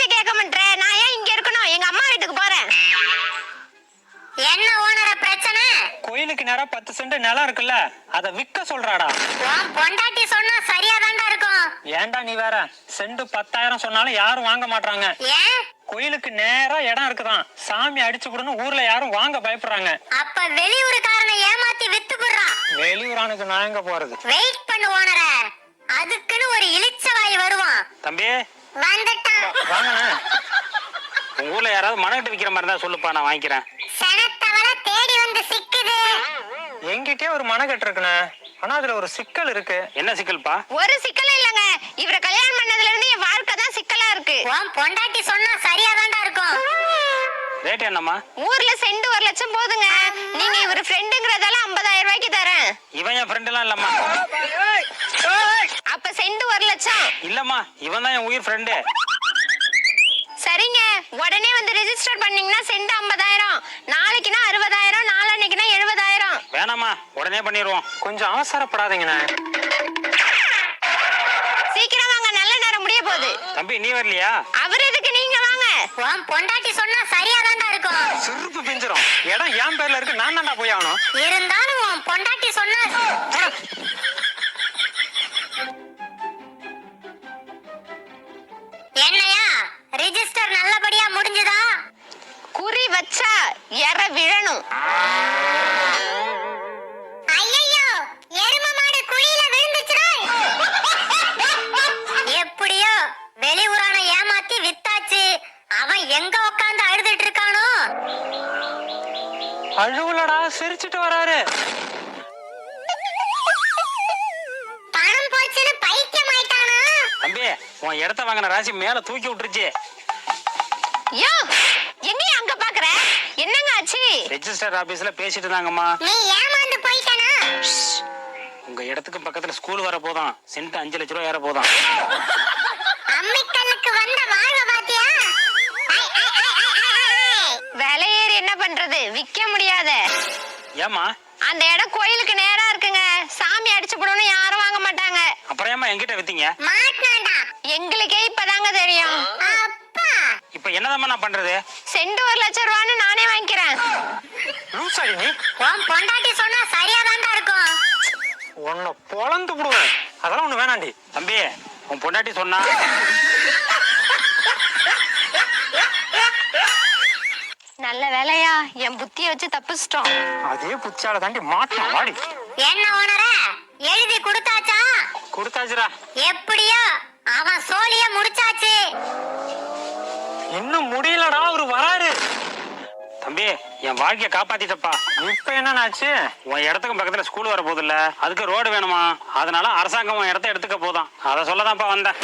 பேச்ச கேட்க மாட்டேன் நான் ஏன் இங்க இருக்கணும்? எங்க அம்மா வீட்டுக்கு போறேன். என்ன ஓனர பிரச்சனை? கோயிலுக்கு நேரம் பத்து சென்ட் நிலம் இருக்குல்ல அதை விற்க சொல்றாடா. உன் பொண்டாட்டி சொன்னா சரியா இருக்கும். ஏன்டா நீ வேற? செண்டு பத்தாயிரம் சொன்னாலும் யாரும் வாங்க மாட்டாங்க ஏன்? கோயிலுக்கு நேரா இடம் இருக்குதான். சாமி அடிச்சு விடணும் ஊர்ல யாரும் வாங்க பயப்படுறாங்க. அப்ப வெளியூருக்காரனை ஏமாத்தி வித்து போடுறான் வெளியூரானுக்கு நான் எங்க போறது? வெயிட் பண்ணு ஓனர. அதுக்குன்னு ஒரு இளிச்சவாய் வருவான். தம்பி வாங்கண்ணே. உங்க ஊர்ல யாராவது மனக்கட்டு விக்கிற மாதிரி இருந்தா சொல்லுப்பா நான் வாங்கிக்கிறேன். சனத்தவள தேடி வந்து சிக்குது. என்கிட்டயே ஒரு மனக்கட்டு இருக்குண்ணே. ஆனா அதுல ஒரு சிக்கல் இருக்கு. என்ன சிக்கல்ப்பா? ஒரு சிக்கலும் இல்லைங்க. இவரை கல்யாணம் பண்ணதுல இருந்து என் வாழ்க்கை தான் சிக்கலா இருக்கு. உன் பொண்டாட்டி சொன்னா சரியா இருக்கும். ரேட் என்னம்மா? ஊர்ல செண்டு ஒரு லட்சம் போதுங்க. நீங்க இவர் ஃப்ரெண்டுங்கிறதால ஐம்பதாயிரம் ரூபாய்க்கு தரேன். இவன் என் ஃப்ரெண்ட் எல்லாம் இல்லம்மா. அப்ப செண்டு ஒரு லட்சம். இல்லம்மா இவன் தான் என் உயிர் ஃப்ரெண்டு சரிங்க. உடனே வந்து ரெஜிஸ்டர் பண்ணீங்கன்னா செண்டு ஐம்பதாயிரம். நாளைக்குனா அறுபதாயிரம் நாளான்னைக்குனா எழுபதாயிரம். வேணாம்மா உடனே பண்ணிடுவோம் கொஞ்சம் அவசரப்படாதீங்கண்ணே. சீக்கிரம் வாங்க நல்ல நேரம் முடிய போகுது. தம்பி நீ வரலையா? அவர் எதுக்கு? நீங்க வாங்க. உன் பொண்டாட்டி சொன்னா சரியா இருக்கும். சிறுப்பு பிஞ்சிரும். இடம் என் பேர்ல இருக்கு நான் தான்டா போய் ஆகணும். இருந்தாலும் உன் பொண்டாட்டி சொன்னா ரிஜிஸ்டர் நல்லபடியா முடிஞ்சுதா? குறி வச்சா எற விழணும். ஐயையோ எரும மாடு குழியில விழுந்துச்சுடா. எப்படியோ வெளியூரான ஏமாத்தி வித்தாச்சு. அவன் எங்க உட்கார்ந்து அழுதுட்டு இருக்கானோ? அழுவலடா சிரிச்சிட்டு வராரு. பணம் போச்சுன்னு பைத்தியம் ஆயிட்டானா தம்பி உன் இடத்த வாங்கின ராசி மேல தூக்கி விட்டுருச்சு. யோ எங்கேயும் அங்க பாக்குற? என்னங்க ஆச்சு? ரெஜிஸ்டர் ஆபீஸ்ல பேசிட்டு இருந்தாங்கம்மா. நீ ஏமாந்து போயிட்டானா? உங்க இடத்துக்கு பக்கத்துல ஸ்கூல் வர போதான். சென்ட் அஞ்சு லட்ச ரூபா ஏற போதான். அம்மிக்கல்லுக்கு வந்த வாழ்வ பாத்தியா. விலை ஏறி என்ன பண்றது? விக்க முடியாத. ஏம்மா? அந்த இடம் கோயிலுக்கு நேரா இருக்குங்க. சாமி அடிச்சு போடணும் யாரும் வாங்க மாட்டாங்க. அப்புறம் ஏம்மா என்கிட்ட வித்தீங்க எங்களுக்கே இப்பதாங்க தெரியும் அப்பா இப்ப என்னதாம்மா நான் பண்றது? செண்டு ஒரு லட்சம் ரூபான்னு நானே வாங்கிக்கிறேன். லூசாடி நீ. உன் பொண்டாட்டி சொன்னா சரியா இருக்கும். உன்னை பொழந்து விடுவேன் அதெல்லாம் ஒண்ணு வேணாண்டி. தம்பி உன் பொண்டாட்டி சொன்னா நல்ல வேலையா? என் புத்திய வச்சு தப்பிச்சிட்டோம். அதே புச்சால தாண்டி மாட்டோம் வாடி. என்ன ஓனர? எழுதி கொடுத்தாச்சா? கொடுத்தாச்சுடா. எப்படியோ அவன் சோழிய முடிச்சாச்சு. இன்னும் முடியலடா அவரு வராரு. தம்பி என் வாழ்க்கைய காப்பாத்திட்டப்பா. இப்ப என்னன்னாச்சு உன் இடத்துக்கு பக்கத்துல ஸ்கூல் வர போதில்ல அதுக்கு ரோடு வேணுமா? அதனால அரசாங்கம் உன் இடத்த எடுத்துக்க போதும் அதை சொல்லதான்ப்பா வந்தேன்.